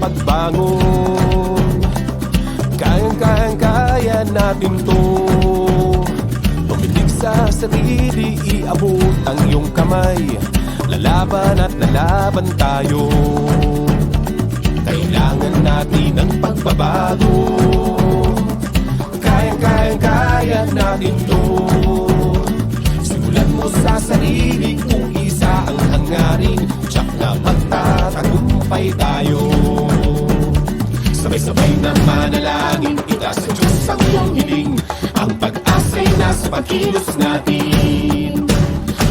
pagbangon Kayang-kayang-kaya natin to. Tumitig sa sarili, iabot ang iyong kamay. Lalaban at lalaban tayo. Kailangan natin ng pagbabago. Kayang-kayang-kaya natin to Sabay-sabay na manalangin Itaas sa Diyos ang iyong hiling. Ang pag-asa'y nasa pagkilos natin.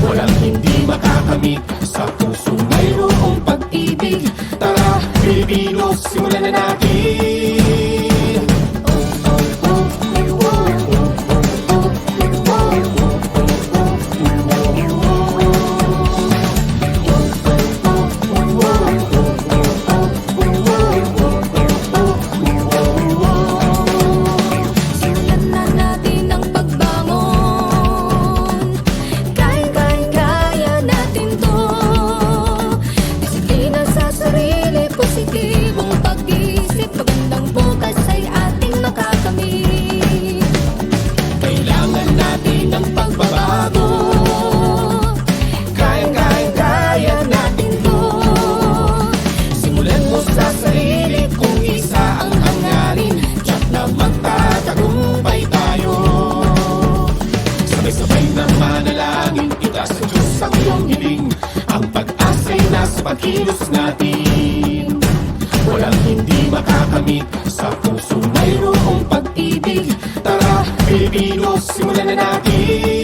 Walang hindi makakamit Sa puso mayroong pag-ibig. Tara, Pilipinos, simulan na natin sarili, positibong pag-isip. Magandang bukas ay ating makakamit Kailangan natin ng pagbabago. Kayang-kayang-kaya natin to. Simulan mo sa sarili pagkilos natin. Walang hindi makakamit. Sa puso mayroong pag-ibig. Tara, Pilipinos, simulan na natin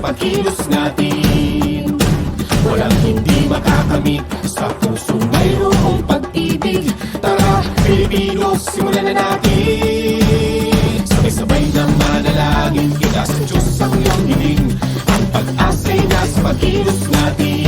pagkilos natin. Walang hindi makakamit Sa puso. Mayroong pag-ibig. Tara, Pilipinos, simulan na natin. Sabay-sabay na manalangin. Itaas sa Diyos ang iyong hiling. Ang pag-asa'y nasa pagkilos natin